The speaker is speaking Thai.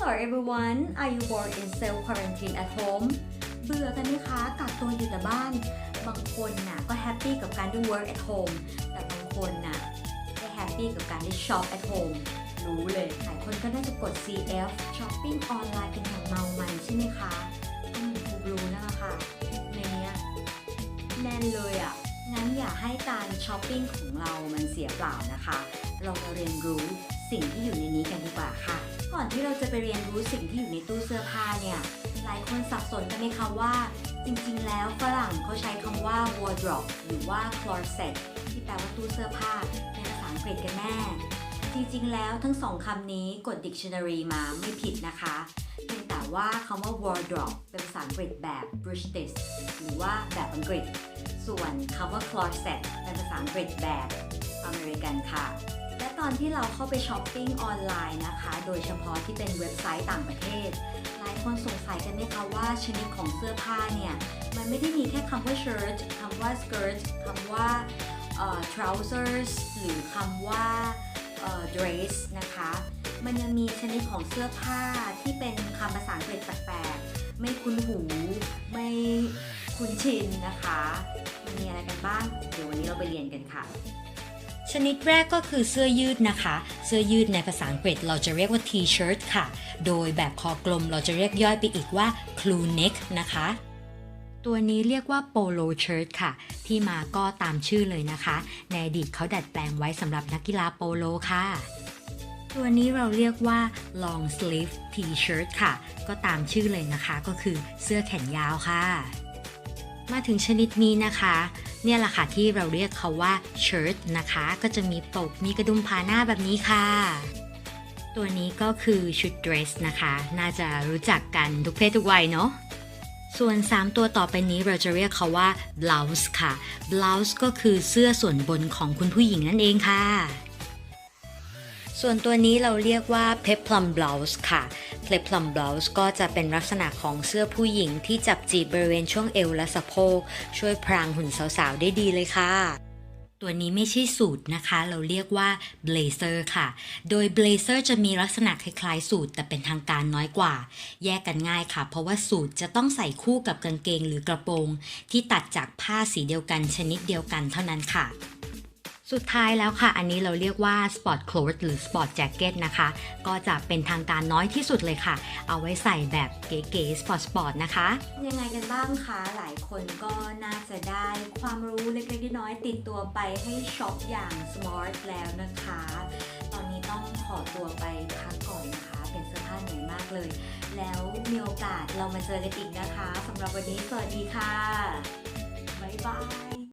Hello everyone are you bored in self quarantine at home เบื่อกันไหมคะกักตัวอยู่แต่บ้าน บางคนน่ะก็แฮปปี้กับการได้ work at home แต่บางคนน่ะไม่แฮปปี้กับการได้ shop at home รู้เลยหลายคนก็น่าจะกด CF shopping ออนไลน์กันอย่างเมามันใช่ไหมคะก็เหมือนคูบลูนั่นแหละค่ะในเนี้ยแน่นเลยอะ่ะงั้นอย่าให้การช้อปปิ้งของเรามันเสียเปล่านะคะ เรามาเรียนรู้สิ่งที่อยู่ในนี้กันดีกว่าค่ะ ก่อนที่เราจะไปเรียนรู้สิ่งที่อยู่ในตู้เสื้อผ้าเนี่ย หลายคนสับสนกันไหมคะว่า จริงๆ แล้วฝรั่งเขาใช้คำว่า wardrobe หรือว่า closet ที่แปลว่าตู้เสื้อผ้าในภาษาอังกฤษกันแน่ จริงๆ แล้วทั้งสองคำนี้กด dictionary มาไม่ผิดนะคะเพียงแต่ว่าคำว่า wardrobe เป็นภาษาอังกฤษแบบ British หรือว่าแบบอังกฤษ ส่วนคำว่า closet เป็นภาษาอังกฤษแบบอเมริกันค่ะและ ตอนที่เราเข้าไปช้อปปิ้งออนไลน์นะคะ โดยเฉพาะที่เป็นเว็บไซต์ต่างประเทศ หลายคนสงสัยกันไหมคะว่าชนิดของเสื้อผ้าเนี่ย มันไม่ได้มีแค่คำว่า shirt คำว่า skirt คำว่าเอ่อ trousers หรือคำว่าเอ่อ dress นะคะ มันยังมีชนิดของเสื้อผ้าที่เป็นคำภาษาอังกฤษแปลกๆ ไม่คุ้นหู ไม่คุ้นชินนะคะมันมีอะไรกันบ้าง เดี๋ยววันนี้เราไปเรียนกันค่ะ ชนิดแรกก็คือเสื้อยืดนะคะ เสื้อยืดในภาษาอังกฤษเราจะเรียกว่า T-shirt ค่ะ โดยแบบคอกลมเราจะเรียกย่อยไปอีกว่า crew neck นะคะ ตัวนี้เรียกว่า polo shirt ค่ะ ที่มาก็ตามชื่อเลยนะคะ ในอดีตเขาดัดแปลงไว้สำหรับนักกีฬาโปโลค่ะ ตัวนี้เราเรียกว่า long sleeve T-shirt ค่ะ ก็ตามชื่อเลยนะคะ ก็คือเสื้อแขนยาวค่ะ มาถึงชนิดนี้นะคะ เนี่ยแหละค่ะที่เราเรียกเขาว่าเชิ้ตนะคะ ก็จะมีปกมีกระดุมผาหน้าแบบนี้ค่ะตัวนี้ก็คือชุดเดรสนะคะ น่าจะรู้จักกันทุกเพศทุกวัยเนาะส่วน 3 ตัวต่อไปนี้เราจะเรียกเขาว่า blouse ค่ะ blouse ก็คือเสื้อส่วนบนของคุณผู้หญิงนั่นเองค่ะ ส่วนตัวนี้เราเรียกว่า peplum blouse ค่ะ peplum blouse ก็จะเป็นลักษณะของเสื้อผู้หญิงที่จับจีบบริเวณช่วงเอวและสะโพก ช่วยพรางหุ่นสาวๆ ได้ดีเลยค่ะตัวนี้ไม่ใช่สูทนะคะ เราเรียกว่า blazer ค่ะ โดย blazer จะมีลักษณะคล้ายๆ สูทแต่เป็นทางการน้อยกว่า แยกกันง่ายค่ะ เพราะว่าสูทจะต้องใส่คู่กับกางเกงหรือกระโปรง ที่ตัดจากผ้าสีเดียวกันชนิดเดียวกันเท่านั้นค่ะ สุดท้ายแล้วค่ะ อันนี้เราเรียกว่า sport clothes หรือ sport jacket นะคะ ก็จะเป็นทางการน้อยที่สุดเลยค่ะ เอาไว้ใส่แบบเก๋ๆ sport sport นะคะ ยังไงกันบ้างคะ หลายคนก็น่าจะได้ความรู้เล็กๆน้อยๆติดตัวไปให้ช็อปอย่าง smart แล้วนะคะ ตอนนี้ต้องขอตัวไปพักก่อนนะคะ เป็นเสื้อผ้าเหนื่อยมากเลย แล้วมีโอกาสเรามาเจอกันอีกนะคะสำหรับวันนี้สวัสดีค่ะบ๊ายบาย